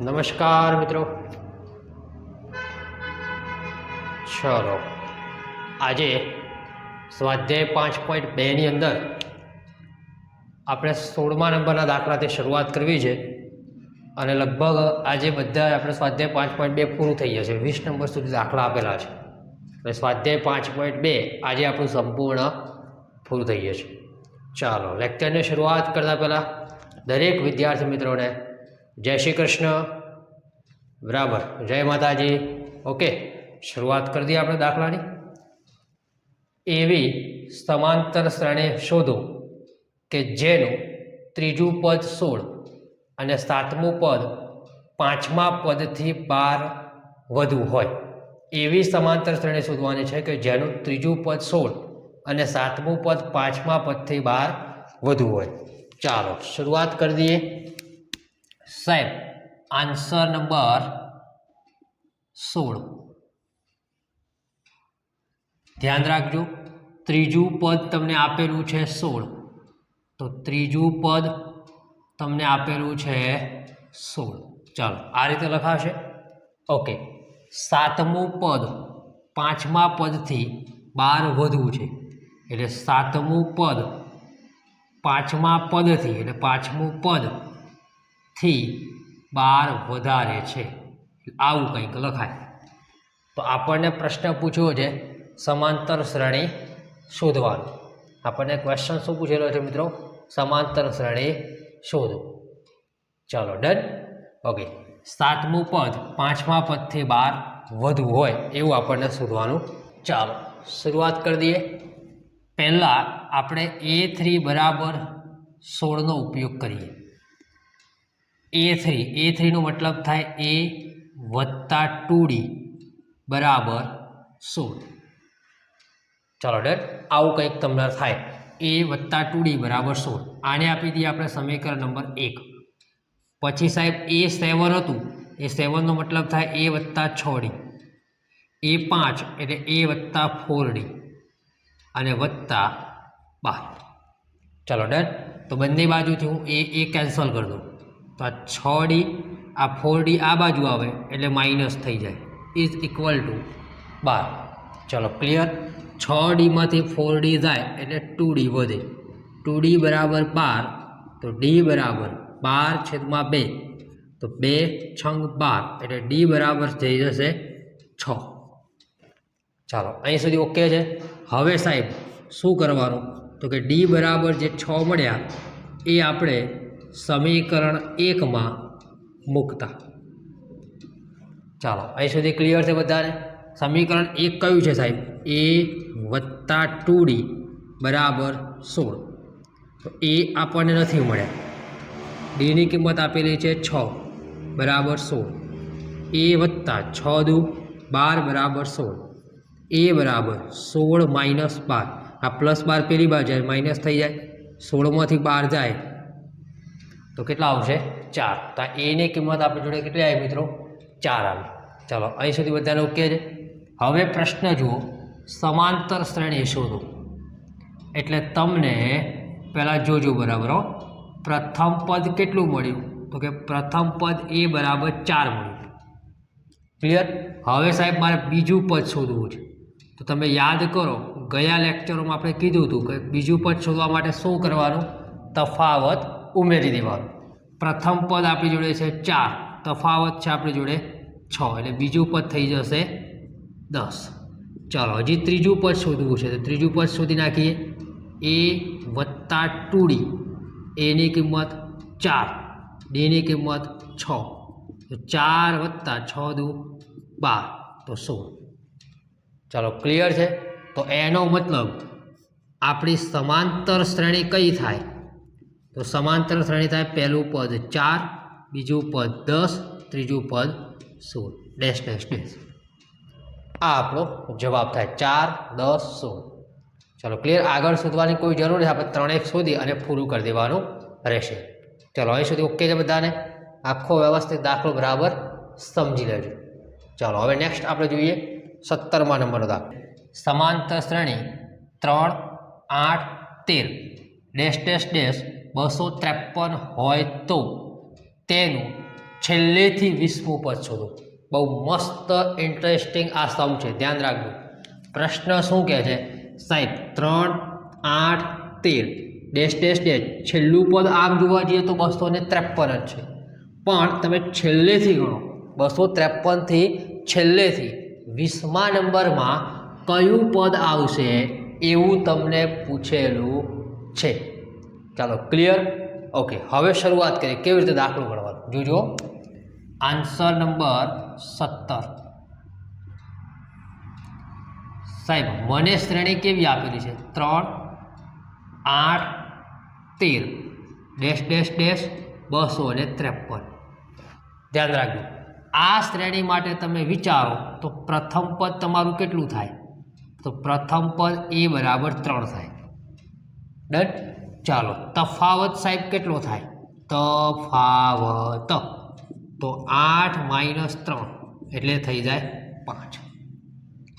નમસ્કાર, મિત્રો. ચલો. આજે સ્વાધ્યાય પાંચ પોઈન્ટ બેની અંદર આપણે સોળમા નંબરના દાખલાથી શરૂઆત કરવી છે અને લગભગ આજે બધા આપણે સ્વાધ્યાય પાંચ પોઈન્ટ બે પૂરું થઈ જશે. વીસ નંબર સુધી દાખલા આપેલા છે. અને સ્વાધ્યાય પાંચ પોઈન્ટ બે આજે આપણું સંપૂર્ણ પૂરું થઈ જશે. ચાલો લેક્ચરની શરૂઆત કરતાં પહેલાં દરેક વિદ્યાર્થી મિત્રોને જય શ્રી કૃષ્ણ. બરાબર. જય માતાજી. ઓકે. શરૂઆત કરી દઈએ આપણે દાખલાની. એવી સમાંતર શ્રેણી શોધો કે જેનું ત્રીજું પદ સોળ અને સાતમું પદ પાંચમા પદથી બાર વધુ હોય. એવી સમાંતર શ્રેણી શોધવાની છે કે જેનું ત્રીજું પદ સોળ અને સાતમું પદ પાંચમા પદથી બાર વધુ હોય. ચાલો, શરૂઆત કરી દઈએ. સાહેબ આન્સર નંબર સોળ. ધ્યાન રાખજો, ત્રીજું પદ તમને આપેલું છે સોળ. તો ત્રીજું પદ તમને આપેલું છે સોળ. ચાલો, આ રીતે લખાશે. ઓકે, સાતમું પદ પાંચમા પદથી બાર વધવું છે. એટલે સાતમું પદ પાંચમા પદથી, એટલે પાંચમું પદથી બાર વધારે છે. આવું કંઈક લખાય. તો આપણને પ્રશ્ન પૂછ્યો છે, સમાંતર શ્રેણી શોધવાનું. આપણને ક્વેશ્ચન શું પૂછેલો છે મિત્રો? સમાંતર શ્રેણી શોધો. ચાલો ડન ઓકે સાતમું પદ પાંચમા પદથી બાર વધુ હોય એવું આપણને શોધવાનું. ચાલો, શરૂઆત કરી દઈએ. પહેલાં આપણે એ થ્રી બરાબર સોળનો ઉપયોગ કરીએ. એ થ્રી એ થ્રીનો મતલબ થાય એ વત્તા ટુ ડી બરાબર સોળ. ચાલો ડર આવું કંઈક તમને થાય. એ વત્તા ટુ ડી બરાબર સોળ. આને આપી દઈએ આપણે સમીકરણ નંબર એક. પછી સાહેબ એ સેવન હતું. એ સેવનનો મતલબ થાય એ વત્તા છ ડી એ પાંચ એટલે એ વત્તા ફોર ડી અને વત્તા બાર. ચાલો ડન. તો બંને બાજુથી હું એ એ કેન્સલ કરી દઉં. તો આ છ ડી, આ ફોર ડી આ બાજુ આવે એટલે માઇનસ થઈ જાય. ઇઝ ઇક્વલ ટુ બાર. ચલો ક્લિયર છ ડીમાંથી ફોર ડી જાય એટલે ટુ ડી વધે. ટુ ડી બરાબર બાર, તો ડી બરાબર બાર છેદમાં બે. તો બે છંગ બાર, એટલે ડી બરાબર થઈ જશે છ. ચાલો, અહીં સુધી ઓકે છે? હવે સાહેબ, શું કરવાનું? તો કે ડી બરાબર જે છ મળ્યા, એ આપણે સમીકરણ એકમાં મૂકતા. ચાલો, અહીં સુધી ક્લિયર છે બધાને? સમીકરણ એક કયું છે સાહેબ? એ વત્તા ટુ ડી બરાબર સોળ. તો એ આપણને નથી મળ્યા ડીની કિંમત આપેલી છે છ બરાબર સોળ. એ વત્તા છ દુ બાર બરાબર સોળ. એ બરાબર સોળ માઇનસ બાર. આ પ્લસ બાર પેલી બાર જાય, માઇનસ થઈ જાય. સોળમાંથી બાર જાય તો કેટલા આવશે? ચાર. તો એની કિંમત આપણી જોડે કેટલી આવી મિત્રો? ચાર આવી. ચાલો, અહીં સુધી બધાને ઓકે છે? હવે પ્રશ્ન જુઓ. સમાંતર શ્રેણી શોધો. એટલે તમને પહેલાં જોજો બરાબર પ્રથમ પદ કેટલું મળ્યું? તો કે પ્રથમ પદ એ બરાબર ચાર મળ્યું. ક્લિયર હવે સાહેબ મારે બીજું પદ શોધવું છે. તો તમે યાદ કરો, ગયા લેક્ચરોમાં આપણે કીધું હતું કે બીજું પદ શોધવા માટે શું કરવાનું? તફાવત ઉમેરી દેવાનું પ્રથમ પદ આપણી જોડે છે ચાર. તફાવત છે આપણી જોડે છ. એટલે બીજું પદ થઈ જશે દસ. ચાલો, હજી ત્રીજું પદ શોધવું છે. તો ત્રીજું પદ શોધી નાખીએ. એ વત્તા ટુડી. એની કિંમત ચાર. ડીની કિંમત છ. તો ચાર વત્તા છ દુ બાર. તો સોળ. ચાલો, ક્લિયર છે? તો એનો મતલબ આપણી સમાંતર શ્રેણી કઈ થાય? તો સમાંતર શ્રેણી થાય પહેલું પદ ચાર, બીજું પદ દસ, ત્રીજું પદ સોળ. Dash dash dash. આ આપણો જવાબ થાય ચાર, દસ, સોળ. ચાલો ક્લિયર આગળ શોધવાની કોઈ જરૂર નથી આપણે ત્રણેક શોધી અને પૂરું કરી દેવાનું રહેશે. ચાલો, અહીં સુધી ઓકે છે બધાને? આખો વ્યવસ્થિત દાખલો બરાબર સમજી લેજો. ચાલો, હવે નેક્સ્ટ આપણે જોઈએ સત્તરમા નંબરનો દાખલો. સમાંતર શ્રેણી ત્રણ, આઠ, તેર. Dash dash dash. બસો ત્રેપન હોય તો તેનું છેલ્લેથી વીસમું પદ શોધો બહુ મસ્ત ઇન્ટરેસ્ટિંગ આ સમ છે. ધ્યાન રાખજો. પ્રશ્ન શું કહે છે? સાહેબ, ત્રણ, આઠ, તેર. Dash dash dash. છેલ્લું પદ આમ જોવા જઈએ તો બસો ને ત્રેપન જ છે. પણ તમે છેલ્લેથી ગણો. બસો ત્રેપનથી છેલ્લેથી વીસમા નંબરમાં કયું પદ આવશે એવું તમને પૂછેલું છે. ચાલો ક્લિયર ઓકે હવે શરૂઆત કરીએ. કેવી રીતે દાખલો ગણવાનો જોજો. આન્સર નંબર સત્તર. સાહેબ, મને શ્રેણી કેવી આપેલી છે? ત્રણ, આઠ, તેર. ડેશ ડેશ ડેશ, બસો અને ત્રેપન. ધ્યાન રાખજો. આ શ્રેણી માટે તમે વિચારો, તો પ્રથમ પદ તમારું કેટલું થાય? તો પ્રથમ પદ એ બરાબર ત્રણ થાય. ડન ચાલો, તફાવત સાહેબ કેટલો થાય? તફાવત. તો આઠ માઇનસ ત્રણ એટલે થઈ જાય પાંચ.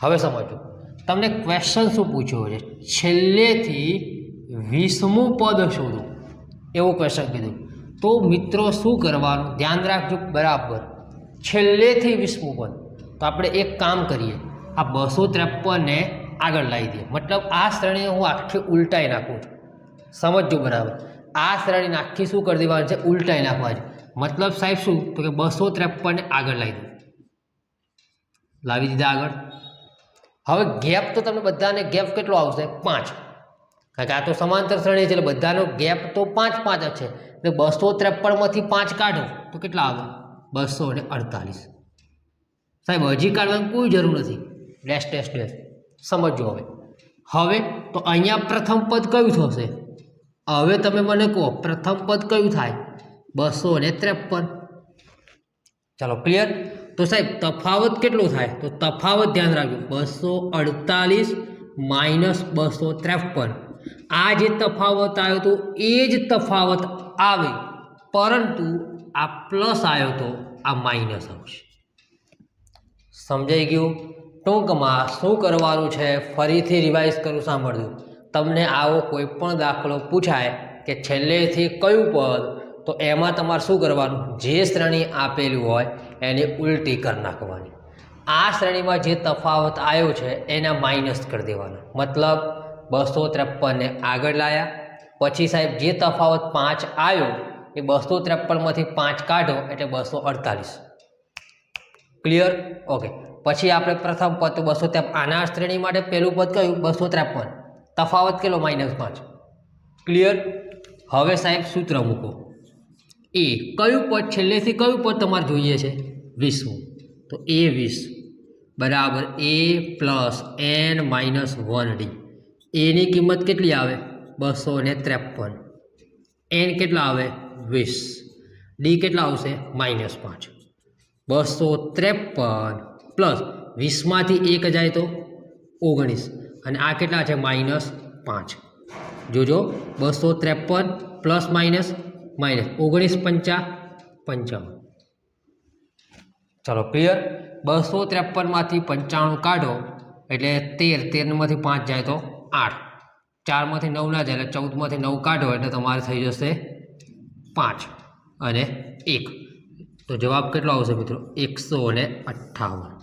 હવે સમજો, તમને ક્વેશ્ચન શું પૂછ્યો છે? છેલ્લેથી વીસમું પદ શોધો. એવું ક્વેશ્ચન કીધું. તો મિત્રો, શું કરવાનું? ધ્યાન રાખજો, બરાબર. છેલ્લેથી વીસમું પદ. તો આપણે એક કામ કરીએ. આ બસો ત્રેપનને આગળ લાવી દઈએ. મતલબ આ શ્રેણીને હું આખી ઉલટાઈ નાખું છું. સમજજો બરાબર. આ શ્રેણીને આખી શું કરી દેવાની છે? ઉલટાઈ નાખવાની મતલબ સાહેબ શું? તો કે બસો ત્રેપનને આગળ લાવી દીધું લાવી દીધા આગળ. હવે ગેપ તો તમને બધાને ગેપ કેટલો આવશે? પાંચ. કારણ કે આ તો સમાંતર શ્રેણી છે, એટલે બધાનો ગેપ તો પાંચ પાંચ જ છે. એટલે બસો ત્રેપનમાંથી પાંચ કાઢો, તો કેટલા આવે? બસો ને અડતાલીસ. સાહેબ, હજી કાઢવાની કોઈ જરૂર નથી. ડેશ ડેશ ડેશ સમજો હવે. હવે તો અહીંયા પ્રથમ પદ કયું થશે? હવે તમે મને કહો, પ્રથમ પદ કયું થાય? બસો ને ત્રેપન. ચાલો ક્લિયર તો સાહેબ, તફાવત કેટલો થાય? તો તફાવત ધ્યાન રાખજો, બસો અડતાલીસ માઇનસ બસો ત્રેપન. આ જે તફાવત આવ્યો તો, એ જ તફાવત આવે, પરંતુ આ પ્લસ આવ્યો તો, આ માઇનસ આવશે. સમજાઈ ગયું? ટૂંકમાં શું કરવાનું છે? ફરીથી રિવાઇઝ કરું, સાંભળજો. તમને આવો કોઈ પણ દાખલો પૂછાય કે છેલ્લેથી કયું પદ? તો એમાં તમારે શું કરવાનું? જે શ્રેણી આપેલી હોય એની ઉલટી કરી નાખવાની. આ શ્રેણીમાં જે તફાવત આવ્યો છે, એના માઇનસ કરી દેવાના. મતલબ બસો ત્રેપનને આગળ લાયા. પછી સાહેબ, જે તફાવત પાંચ આવ્યો, એ બસો ત્રેપનમાંથી પાંચ કાઢો, એટલે બસો અડતાલીસ. ક્લિયર ઓકે પછી આપણે પ્રથમ પદ તો બસો ત્રેપન આના શ્રેણી માટે પહેલું પદ કયું? બસો ત્રેપન તફાવત કેટલો? માઇનસ પાંચ. ક્લિયર હવે સાહેબ સૂત્ર મૂકો. એ કયું પદ છેલ્લેથી કયું પદ તમારે જોઈએ છે? વીસમું તો એ વીસ બરાબર. A plus N minus one D એની કિંમત કેટલી આવે? બસો ને ત્રેપન. એન કેટલા આવે? વીસ ડી કેટલા આવશે? માઇનસ પાંચ. બસો ત્રેપન. પ્લસ વીસમાંથી એક જાય તો? ઓગણીસ. અને આ કેટલા છે? માઇનસ પાંચ. જોજો, બસો ત્રેપન પ્લસ માઇનસ માઇનસ. ઓગણીસ પંચા પંચાવન. ચાલો ક્લિયર બસો ત્રેપનમાંથી પંચાણું કાઢો, એટલે તેર. તેરમાંથી પાંચ જાય તો આઠ. ચારમાંથી નવ ના જાય, એટલે ચૌદમાંથી નવ કાઢો, એટલે તમારે થઈ જશે પાંચ અને એક. તો જવાબ કેટલો આવશે મિત્રો? એકસો અને અઠ્ઠાવન.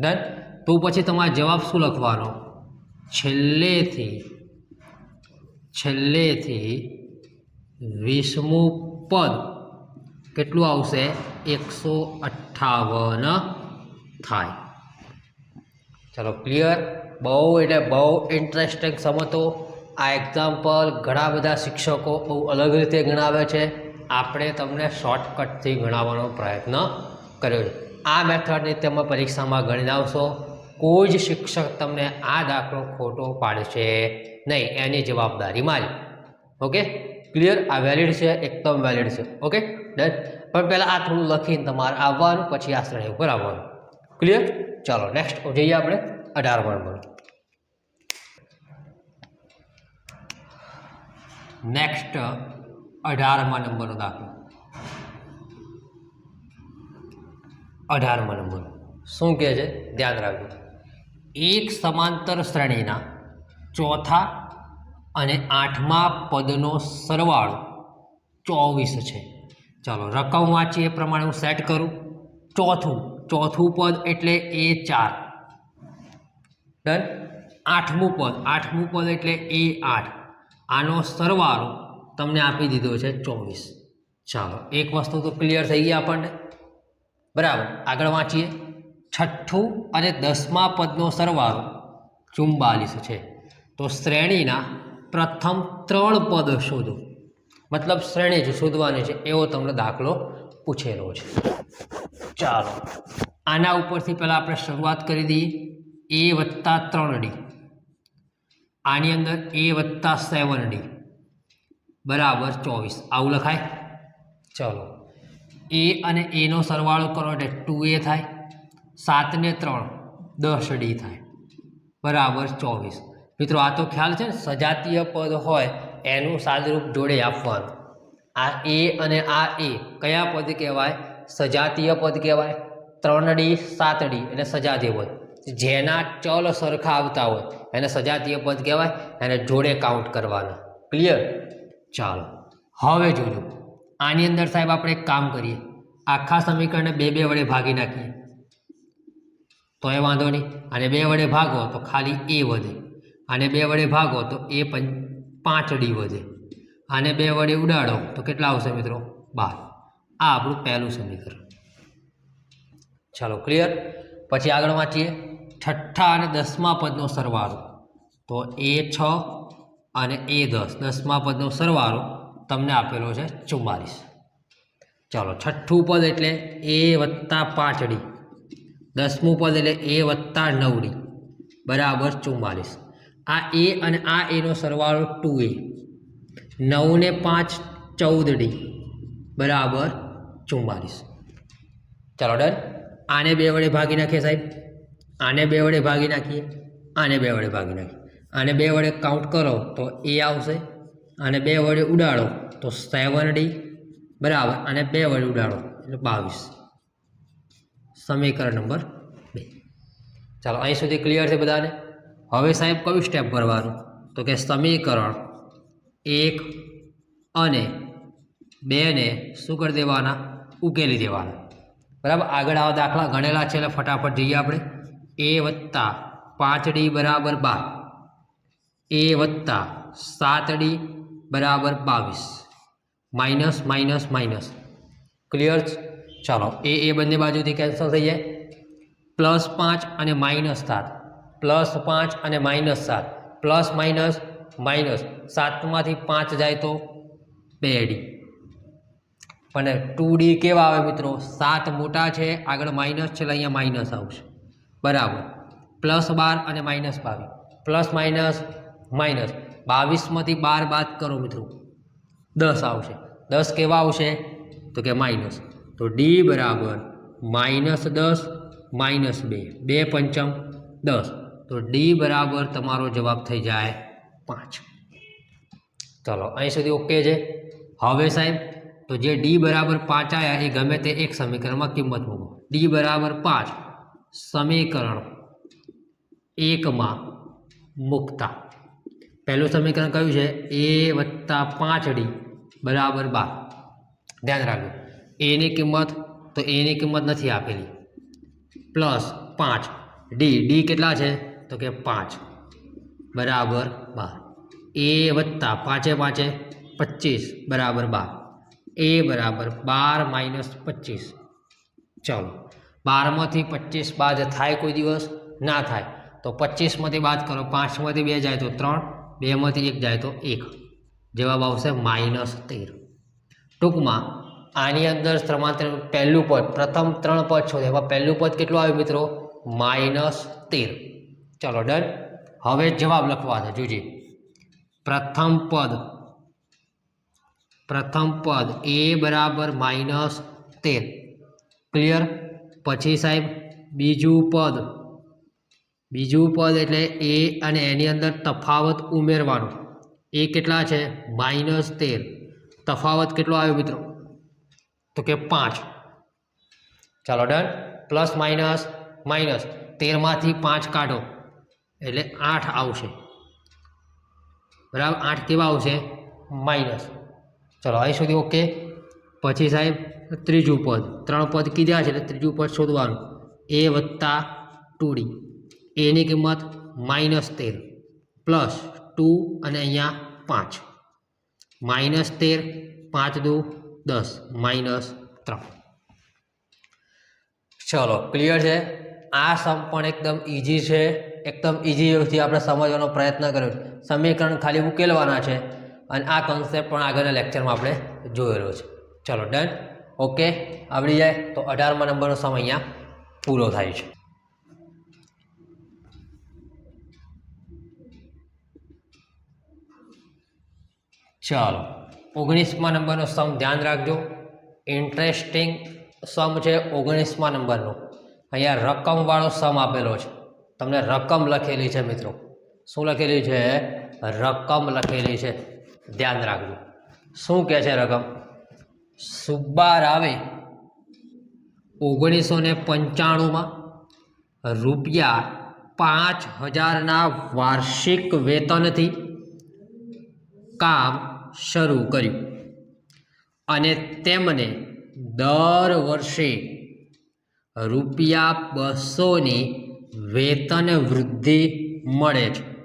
ડન તો પછી તમારે જવાબ શું લખવાનો? છેલ્લેથી છેલ્લેથી વીસમું પદ કેટલું આવશે? એકસો અઠ્ઠાવન થાય. ચાલો ક્લિયર બહુ એટલે બહુ ઇન્ટરેસ્ટિંગ સમતો આ એક્ઝામ્પલ ઘણા બધા શિક્ષકો બહુ અલગ રીતે ગણાવે છે. આપણે તમને શોર્ટકટથી ગણાવવાનો પ્રયત્ન કર્યો છે. આ મેથડની તમે પરીક્ષામાં ગણી આવશો. કોઈ જ શિક્ષક તમને આ દાખલો ખોટો પાડશે નહીં. એની જવાબદારી મારી. ઓકે? ક્લિયર આ વેલિડ છે? એકદમ વેલિડ છે. ઓકે? ડન પણ પહેલાં આ થોડું લખીને તમારે આવવાનું, પછી આ શ્રેણી ઉપર આવવાનું. ક્લિયર ચાલો નેક્સ્ટ જઈએ આપણે. અઢારમા નંબર. નેક્સ્ટ અઢારમા નંબરનો દાખલો. અઢારમા નંબર. શું કહે છે? ધ્યાન રાખજો. એક સમાંતર શ્રેણીના, ચોથા અને આઠમા પદનો સરવાળો ચોવીસ છે. ચાલો રકમ વાંચીએ પ્રમાણે હું સેટ કરું. ચોથું ચોથું પદ એટલે એ ચાર. ડન આઠમું પદ આઠમું પદ એટલે એ આઠ. આનો સરવાળો તમને આપી દીધો છે ચોવીસ. ચાલો, એક વસ્તુ તો ક્લિયર થઈ ગઈ આપણને. બરાબર, આગળ વાંચીએ. છઠ્ઠું અને દસમા પદનો સરવાળો ચુમ્બાલીસ છે. તો શ્રેણીના પ્રથમ ત્રણ પદ શોધો. મતલબ શ્રેણી જ શોધવાની છે, એવો તમને દાખલો પૂછેલો છે. ચાલો, આના ઉપરથી પહેલાં આપણે શરૂઆત કરી દઈએ. એ વત્તા ત્રણ ડી. આની અંદર એ વત્તા સેવન ડી. બરાબર ચોવીસ. આવું લખાય? ચલો. એ અને એનો સરવાળો કરો એટલે ટુ એ થાય. સાતને ત્રણ, દસ ડી થાય. બરાબર, ચોવીસ. મિત્રો, આ તો ખ્યાલ છે ને, સજાતીય પદ હોય એનું સાદરૂપ જોડે આપવાનું. આ એ અને આ એ કયા પદ કહેવાય? સજાતીય પદ કહેવાય. ત્રણ ડી સાત ડી એટલે સજાતીય પદ. જેના ચલ સરખા આવતા હોય, એને સજાતીય પદ કહેવાય, એને જોડે કાઉન્ટ કરવાના. ક્લિયર ચાલો. હવે જોજો. આની અંદર સાહેબ આપણે એક કામ કરીએ. આખા સમીકરણને બે બે વડે ભાગી નાખીએ. તો એ વાંધો નહીં. અને બે વડે ભાગો તો ખાલી એ વધે. અને બે વડે ભાગો તો એ પાંચ ડી વધે. આને બે વડે ઉડાડો તો કેટલા આવશે મિત્રો? બાર. આ આપણું પહેલું સમીકરણ. ચાલો ક્લિયર પછી આગળ વાંચીએ. છઠ્ઠા અને દસમા પદનો સરવાળો. તો એ છ અને એ દસ. દસમા પદનો સરવાળો તમને આપેલો છે ચુમ્માલીસ ચાલો છઠ્ઠું પદ એટલે એ વત્તા પાંચ ડી દસમું પદ એટલે એ વત્તા નવ ડી બરાબર ચુમ્માલીસ આ એ અને આ એનો સરવાળો ટુ એ. નવ ને પાંચ ચૌદ ડી બરાબર ચુમ્માલીસ ચાલો ડન આને બે વડે ભાગી નાખીએ સાહેબ. આને બે વડે ભાગી નાખીએ. આને બે વડે ભાગી નાખીએ. આને બે વડે કાઉન્ટ કરો તો એ આવશે. અને બે વડે ઉડાડો તો સેવન ડી બરાબર. અને બે વડે ઉડાડો એટલે બાવીસ. સમીકરણ નંબર બે. ચાલો, અહીં સુધી ક્લિયર છે બધાને? હવે સાહેબ, કયું સ્ટેપ ભરવાનું? તો કે સમીકરણ એક અને બેને શું કરી દેવાના? ઉકેલી દેવાના. બરાબર? આગળ આવા દાખલા ગણેલા છે, એટલે ફટાફટ જઈએ આપણે. એ વત્તા પાંચ ડી બરાબર બાર. એ વત્તા સાત ડી બરાબર બાવીસ. Minus minus minus. ક્લિયર ચાલો, એ એ બંને બાજુથી કેન્સલ થઈ જાય. પ્લસ પાંચ અને માઇનસ સાત. પ્લસ પાંચ અને માઇનસ સાત. પ્લસ માઇનસ માઇનસ સાતમાંથી પાંચ જાય તો બે ડી અને ટુ ડી કેવા આવે મિત્રો? સાત મોટા છે, આગળ માઇનસ છે અહીંયા માઇનસ આવશે. બરાબર. પ્લસ બાર અને માઇનસ બાવીસ. પ્લસ માઇનસ માઇનસ બાવીસમાંથી બાર બાદ કરો મિત્રો. દસ આવશે. દસ કેવા આવશે? તો કે માઇનસ તો ડી બરાબર માઇનસ દસ, માઇનસ બે. બે પંચમ દસ. તો ડી બરાબર તમારો જવાબ થઈ જાય પાંચ. ચલો, અહીં સુધી ઓકે છે. હવે સાહેબ, તો જે ડી બરાબર પાંચ આવ્યા એ ગમે તે એક સમીકરણમાં કિંમત મૂકો. ડી બરાબર પાંચ સમીકરણ એકમાં મૂકતા. પહેલું સમીકરણ કયું છે? એ વત્તા પાંચ ડી બરાબર બાર. ધ્યાન રાખજો. એની કિંમત તો એની કિંમત નથી આપેલી. પ્લસ પાંચ. ડી ડી કેટલા છે? તો કે પાંચ. બરાબર બાર. એ વત્તા પાંચે પાંચે પચીસ. બરાબર બાર. એ બરાબર બાર માઇનસ પચીસ. ચાલો. બારમાંથી પચીસ બાદ થાય કોઈ દિવસ? ના થાય. તો પચીસમાંથી બાદ કરો. પાંચમાંથી બે જાય તો ત્રણ. બેમાંથી એક જાય તો એક. જવાબ આવશે માઇનસ તેર. ટૂંકમાં આની અંદર ક્રમાંતર પહેલું પદ, પ્રથમ ત્રણ પદ છો. એમાં પહેલું પદ કેટલું આવ્યું મિત્રો? માઇનસ તેર. ચલો, ડન. હવે જવાબ લખવા છે જોજે. પ્રથમ પદ પ્રથમ પદ એ બરાબર માઇનસ તેર. ક્લિયર? પછી સાહેબ, બીજું પદ બીજું પદ એટલે એ અને એની અંદર તફાવત ઉમેરવાનો. એ કેટલા છે? માઇનસ તેર. તફાવત કેટલો આવ્યો મિત્રો? તો કે પાંચ. ચાલો ડન પ્લસ માઇનસ માઇનસ તેરમાંથી પાંચ કાઢો. એટલે આઠ આવશે. બરાબર? આઠ કેવા આવશે? માઇનસ ચલો, અહીં સુધી ઓકે પછી સાહેબ, ત્રીજું પદ. ત્રણ પદ કીધા છે, એટલે ત્રીજું પદ શોધવાનું. એ વત્તા ટુડી. એની કિંમત માઇનસ તેર. પ્લસ ટુ અને અહીંયા પાંચ. માઇનસ તેર, પાંચ દુ. દસ માઇનસ ત્રણ. ચલો ક્લિયર છે? આ સમ પણ એકદમ ઇઝી છે. એકદમ ઇઝીથી આપણે સમજવાનો પ્રયત્ન કર્યો છે. સમીકરણ ખાલી ઉકેલવાના છે. અને આ કોન્સેપ્ટ પણ આગળના લેક્ચરમાં આપણે જોયેલો છે. ચલો ડન ઓકે આવડી જાય તો અઢારમા નંબરનો સમ અહીંયા પૂરો થાય છે. ચાલો ઓગણીસમા નંબરનો સમ ધ્યાન રાખજો. ઇન્ટરેસ્ટિંગ સમ છે ઓગણીસમા નંબરનો. અહીંયા રકમવાળો સમ આપેલો છે. તમને રકમ લખેલી છે મિત્રો. શું લખેલી છે? રકમ લખેલી છે. ધ્યાન રાખજો. શું કહે છે રકમ? સુબ્બારાવે ઓગણીસો ને પંચાણુંમાં રૂપિયા પાંચ હજારના વાર્ષિક વેતનથી કામ શરૂ કર્યું. અને તેમને દર વર્ષે રૂપિયા બસોની વેતન વૃદ્ધિ મળે છે.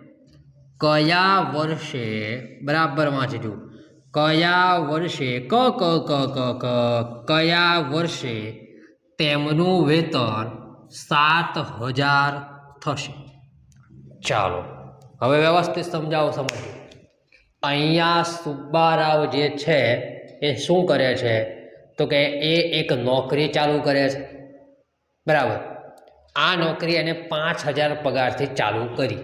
કયા વર્ષે? બરાબર વાંચજો કયા વર્ષે? ક ક ક ક ક. કયા વર્ષે તેમનું વેતન સાત હજાર થશે? ચાલો. હવે વ્યવસ્થિત સમજાવો સમજો અહીંયા સુબ્બારાવ જે છે, એ શું કરે છે? તો કે એ એક નોકરી ચાલુ કરે છે. બરાબર. આ નોકરી એને પાંચ હજાર પગારથી ચાલુ કરી.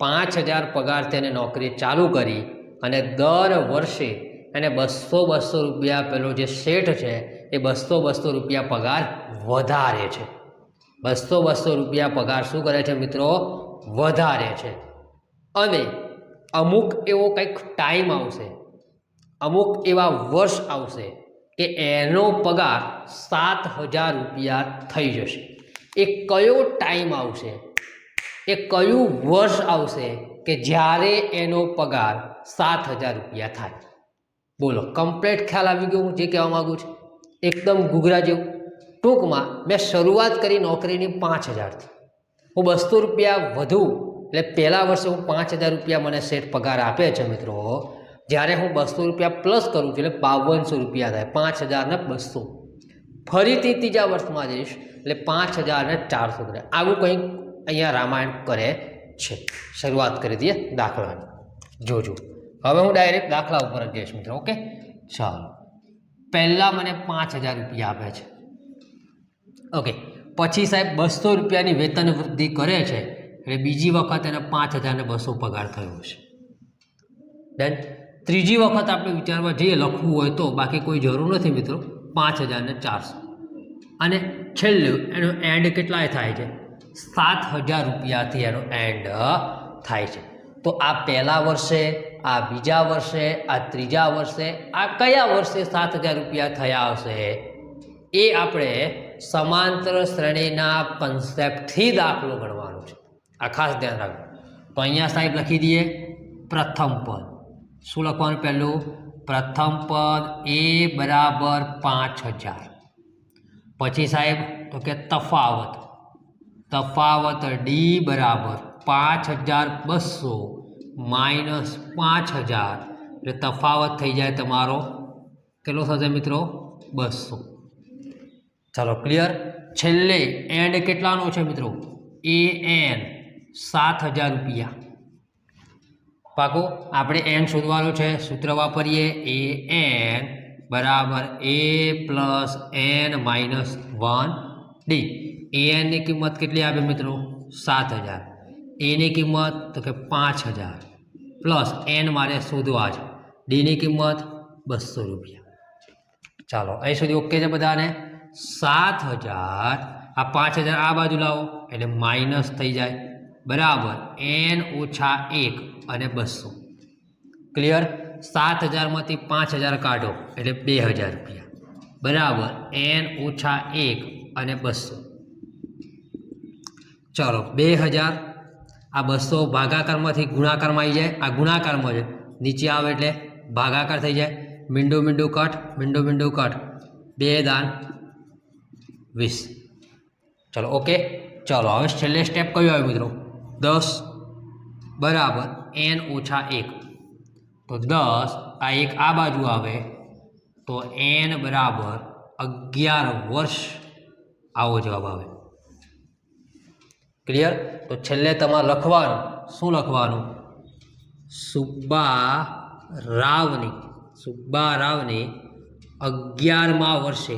પાંચ હજાર પગારથી એને નોકરી ચાલુ કરી અને દર વર્ષે એને બસો બસો રૂપિયા પેલો જે શેઠ છે, એ બસો બસો રૂપિયા પગાર વધારે છે. બસો બસો રૂપિયા પગાર શું કરે છે મિત્રો? વધારે છે. અને અમુક એવો કંઈક ટાઈમ આવશે. અમુક એવા વર્ષ આવશે કે એનો પગાર સાત હજાર રૂપિયા થઈ જશે. એ કયો ટાઈમ આવશે? એ કયું વર્ષ આવશે કે જ્યારે એનો પગાર સાત હજાર રૂપિયા થાય? બોલો કમ્પ્લેટ ખ્યાલ આવી ગયો હું જે કહેવા માગું છું? એકદમ ગુગરા જેવું. ટૂંકમાં મેં શરૂઆત કરી નોકરીની પાંચ હજારથી. હું બસો રૂપિયા વધુ એટલે પહેલાં વર્ષે હું પાંચ હજાર રૂપિયા મને સેટ પગાર આપે છે મિત્રો. જ્યારે હું બસો રૂપિયા પ્લસ કરું છું, એટલે બાવનસો રૂપિયા થાય. પાંચ હજારને બસો. ફરીથી ત્રીજા વર્ષમાં જઈશ, એટલે પાંચ હજારને ચારસો થાય આવું કંઈક અહીંયા રામાયણ કરે છે. શરૂઆત કરી દઈએ દાખલાની. જોજો. હવે હું ડાયરેક્ટ દાખલા ઉપર જઈશ મિત્રો, ઓકે? ચાલો. પહેલાં મને પાંચ હજાર રૂપિયા આપે છે. ઓકે. પછી સાહેબ બસો રૂપિયાની વેતન વૃદ્ધિ કરે છે. એટલે બીજી વખત એને પાંચ હજારને બસો પગાર થયો છે. દેન ત્રીજી વખત આપણે વિચારવા જઈએ, લખવું હોય તો, બાકી કોઈ જરૂર નથી મિત્રો, પાંચ હજારને ચારસો. અને છેલ્લું એનો એન્ડ કેટલાય થાય છે? સાત હજાર રૂપિયાથી એનો એન્ડ થાય છે. તો આ પહેલા વર્ષે, આ બીજા વર્ષે, આ ત્રીજા વર્ષે, આ કયા વર્ષે સાત હજાર રૂપિયા થયા હશે? એ આપણે સમાંતર શ્રેણીના કન્સેપ્ટથી દાખલો ગણવાનો છે આ ખાસ ધ્યાન રાખજો. તો અહીંયા સાહેબ લખી દઈએ પ્રથમ પદ. શું લખવાનું પહેલું? પ્રથમ પદ એ બરાબર પાંચ હજાર. પછી સાહેબ, તો કે તફાવત. તફાવત ડી બરાબર પાંચ હજાર બસો માઇનસ પાંચ હજાર. એટલે તફાવત થઈ જાય તમારો કેટલો થશે મિત્રો? બસો. ચાલો, ક્લિયર? છેલ્લે એન્ડ કેટલાનો છે મિત્રો? એ એન સાત હજાર રૂપિયા. પાકો, આપણે એન શોધવાનું છે. સૂત્ર વાપરીએ એ એન બરાબર A plus N minus one D A એનની કિંમત કેટલી આવે મિત્રો? સાત હજાર. એની કિંમત તો કે પાંચ હજાર. પ્લસ એન મારે શોધવા છે. ડીની કિંમત બસો રૂપિયા. ચાલો, અહીં સુધી ઓકે છે બધાને? સાત હજાર. આ પાંચ હજાર આ બાજુ લાવો, એટલે માઇનસ થઈ જાય. બરાબર એન ઓછા એક અને બસો. ક્લિયર સાત હજારમાંથી પાંચ હજાર કાઢો, એટલે બે હજાર રૂપિયા. બરાબર એન ઓછા એક અને બસો. ચલો, બે હજાર. આ બસો ભાગાકારમાંથી ગુણાકારમાં આવી જાય. આ ગુણાકારમાં છે નીચે આવે એટલે ભાગાકાર થઈ જાય. મીંડું મીંડું કટ, મીંડું મીંડું કટ. બે દાન વીસ. ચલો ઓકે ચલો, હવે છેલ્લે સ્ટેપ કયું આવ્યું મિત્રો? દસ બરાબર. એન ઓછા એક. તો દસ આ એક આ બાજુ આવે તો એન બરાબર અગિયાર વર્ષ આવો જવાબ આવે. ક્લિયર તો છેલ્લે તમારે લખવાનું. શું લખવાનું? સુબ્બા રાવની સુબ્બા રાવની અગિયારમા વર્ષે.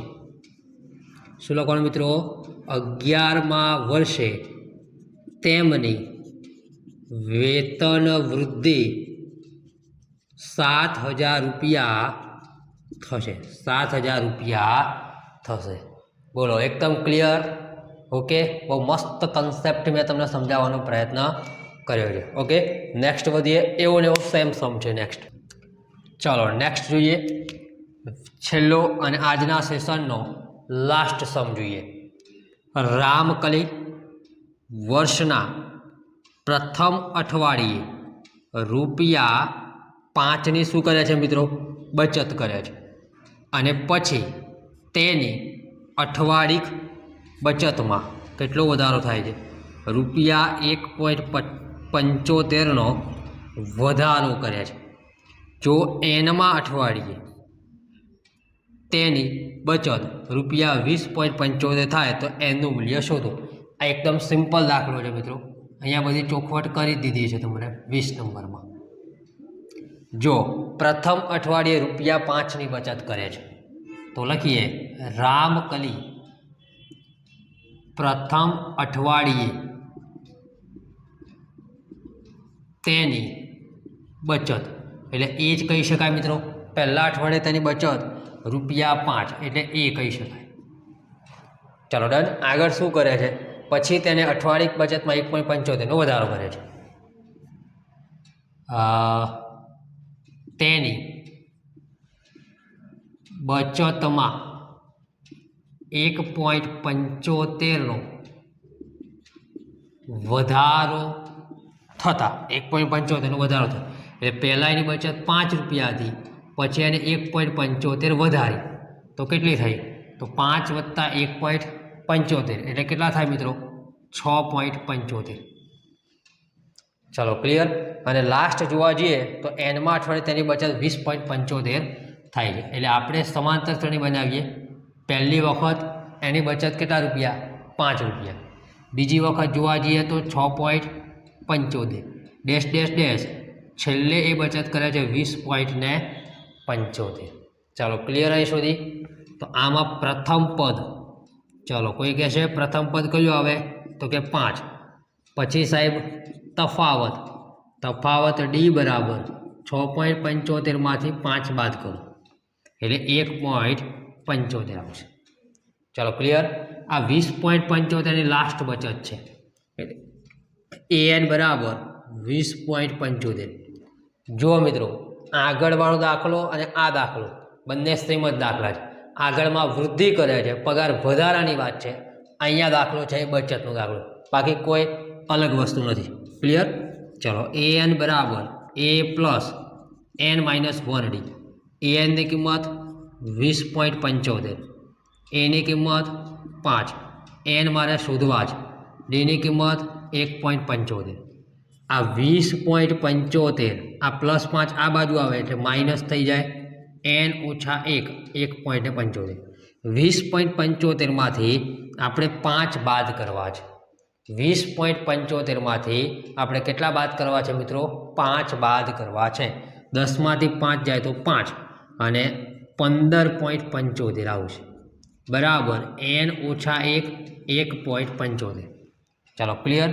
શું લખવાનું મિત્રો? અગિયારમા વર્ષે. તેમની વેતન વૃદ્ધિ સાત હજાર રૂપિયા થશે. સાત હજાર રૂપિયા થશે. બોલો, એકદમ ક્લિયર ઓકે બહુ મસ્ત કન્સેપ્ટ મેં તમને સમજાવવાનો પ્રયત્ન કર્યો છે. ઓકે નેક્સ્ટ વધીએ. એવો ને એવો સેમ સમ છે નેક્સ્ટ ચાલો નેક્સ્ટ જોઈએ. છેલ્લો અને આજના સેશનનો લાસ્ટ સમ જોઈએ. રામકલી વર્ષના પ્રથમ અઠવાડિયે રૂપિયા પાંચની શું કરે છે મિત્રો? બચત કરે છે. અને પછી તેની અઠવાડિક બચતમાં કેટલો વધારો થાય છે? રૂપિયા એક પોઈન્ટ પંચોતેરનો વધારો કરે છે. જો એનમાં અઠવાડિયે તેની બચત રૂપિયા વીસ પોઈન્ટ પંચોતેર થાય તો એનું મૂલ્ય શોધો. આ એકદમ સિમ્પલ દાખલો છે મિત્રો. અહીંયા બધી ચોખવટ કરી દીધી છે તમને વીસ નંબરમાં. જો, પ્રથમ અઠવાડિયે રૂપિયા પાંચની બચત કરે છે. તો લખીએ, રામકલી, પ્રથમ અઠવાડિયે તેની બચત. એટલે એ જ કહી શકાય મિત્રો. પહેલા અઠવાડિયે તેની બચત રૂપિયા પાંચ, એટલે એ કહી શકાય. ચાલો ડન. આગળ શું કરે છે? પછી તેને અઠવાડિક બચતમાં એક પોઈન્ટ પંચોતેરનો વધારો કરે છે. તેની બચતમાં એક પોઈન્ટ પંચોતેરનો વધારો થતાં એક પોઈન્ટ પંચોતેરનો વધારો થયો. એટલે પહેલાં એની બચત પાંચ રૂપિયા હતી, પછી એને એક પોઈન્ટ પંચોતેર વધારી. તો કેટલી થઈ? તો પાંચ વત્તા એક પોઈન્ટ પંચોતેર. એટલે કેટલા થાય મિત્રો? છ પોઈન્ટ પંચોતેર. ચાલો ક્લિયર અને લાસ્ટ જોવા જઈએ તો એનમાં અઠવાડિયે તેની બચત વીસ પોઈન્ટ પંચોતેર થાય છે. એટલે આપણે સમાંતર શ્રેણી બનાવીએ. પહેલી વખત એની બચત કેટલા રૂપિયા? પાંચ રૂપિયા. બીજી વખત જોવા જઈએ તો છ પોઈન્ટ પંચોતેર. Dash dash dash. છેલ્લે એ બચત કરે છે વીસ પોઈન્ટ ને પંચોતેર. ચાલો ક્લિયર અહીં સુધી? તો આમાં પ્રથમ પદ ચાલો, કોઈ કહેશે, પ્રથમ પદ કયું આવે? તો કે પાંચ. પછી સાહેબ, તફાવત. તફાવત ડી બરાબર. છ પોઈન્ટ પંચોતેરમાંથી પાંચ બાદ કરો. એટલે એક પોઈન્ટ પંચોતેર આવશે. ચલો ક્લિયર આ વીસ પોઈન્ટ પંચોતેરની લાસ્ટ બચત છે. એટલે એન બરાબર વીસ પોઈન્ટ પંચોતેર. જુઓ મિત્રો, આગળવાળો દાખલો અને આ દાખલો. બંને સેમ જ દાખલા છે. આગળમાં વૃદ્ધિ કરે છે. પગાર વધારાની વાત છે. અહીંયા દાખલો છે બચતનો દાખલો. બાકી કોઈ અલગ વસ્તુ નથી. ક્લિયર ચલો એ એન બરાબર. A plus N minus one D A એનની કિંમત વીસ પોઈન્ટ પંચોતેર. એની કિંમત પાંચ. એન મારે શોધવા છે. ડીની કિંમત એક પોઈન્ટ પંચોતેર. આ વીસ પોઈન્ટ પંચોતેર, આ પ્લસ પાંચ આ બાજુ આવે એટલે માઇનસ થઈ જાય. એન ઓછા એક એક પોઈન્ટ પંચોતેર. વીસ પોઈન્ટ પંચોતેરમાંથી આપણે પાંચ બાદ કરવા છે. વીસ પોઈન્ટ પંચોતેરમાંથી આપણે કેટલા બાદ કરવા છે મિત્રો? પાંચ બાદ કરવા છે. દસમાંથી પાંચ જાય તો પાંચ અને પંદર પોઈન્ટ પંચોતેર આવશે. બરાબર, એન ઓછા એક એક પોઈન્ટ પંચોતેર. ચાલો ક્લિયર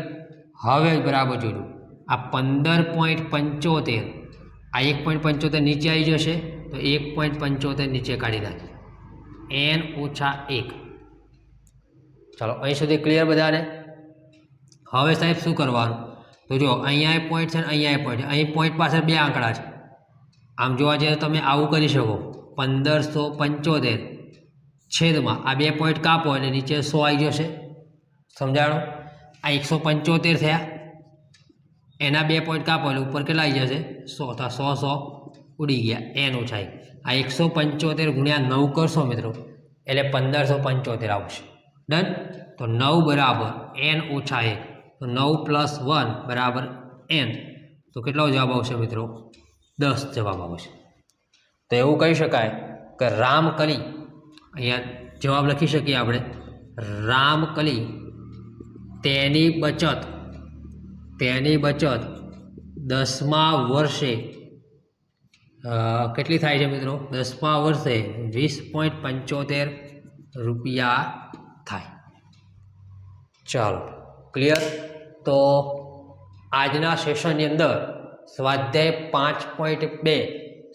હવે બરાબર જોજો આ પંદર પોઈન્ટ પંચોતેર, આ એક પોઈન્ટ પંચોતેર નીચે આવી જશે. તો એક પોઈન્ટ પંચોતેર નીચે કાઢી નાખીએ એન ઓછા એક. ચાલો, અહીં સુધી ક્લિયર બધાને? હવે સાહેબ શું કરવાનું? તો જો, અહીંયા પોઈન્ટ છે ને અહીંયા પોઈન્ટ અહીં પોઈન્ટ પાછળ બે આંકડા છે. આમ જોવા જઈએ તો તમે આવું કરી શકો. પંદરસો પંચોતેર છેદમાં આ બે પોઈન્ટ કાપો એટલે નીચે સો આવી જશે. સમજાણો? આ એકસો પંચોતેર થયા. એના બે પોઈન્ટ કાપો એટલે ઉપર કેટલા આવી જશે? સો. તો સો સો. ઉડી ગયા, એન ઓછા આ એકસો પંચોતેર ગુણ્યા નવ કરશો મિત્રો, એટલે પંદરસો પંચોતેર આવશે. ડન તો નવ બરાબર એન ઓછા એક, તો નવ પ્લસ વન બરાબર એન તો કેટલો જવાબ આવશે મિત્રો? દસ જવાબ આવશે. તો એવું કહી શકાય કે રામકલી, અહીંયા જવાબ લખી શકીએ આપણે. રામકલી, તેની બચત તેની બચત દસમા વર્ષે કેટલી થાય છે મિત્રો? દસમા વર્ષે વીસ પોઈન્ટ પંચોતેર રૂપિયા થાય. ચાલો ક્લિયર તો આજના સેશનની અંદર સ્વાધ્યાય પાંચ પોઈન્ટ બે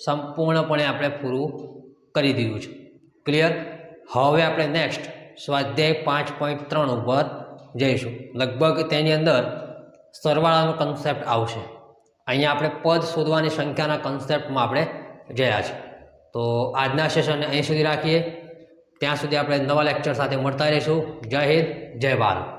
સંપૂર્ણપણે આપણે પૂરું કરી દીધું છે. ક્લિયર હવે આપણે નેક્સ્ટ સ્વાધ્યાય પાંચ પોઈન્ટ ત્રણ ઉપર જઈશું. લગભગ તેની અંદર સરવાળાનો કન્સેપ્ટ આવશે. અહીંયા આપણે પદ શોધવાની સંખ્યાના કન્સેપ્ટમાં આપણે જયા છે તો આજના સેશનને અહીં સુધી રાખીએ. ત્યાં સુધી આપણે નવા લેક્ચર સાથે મળતા રહીશું. જય હિન્દ, જય ભારત.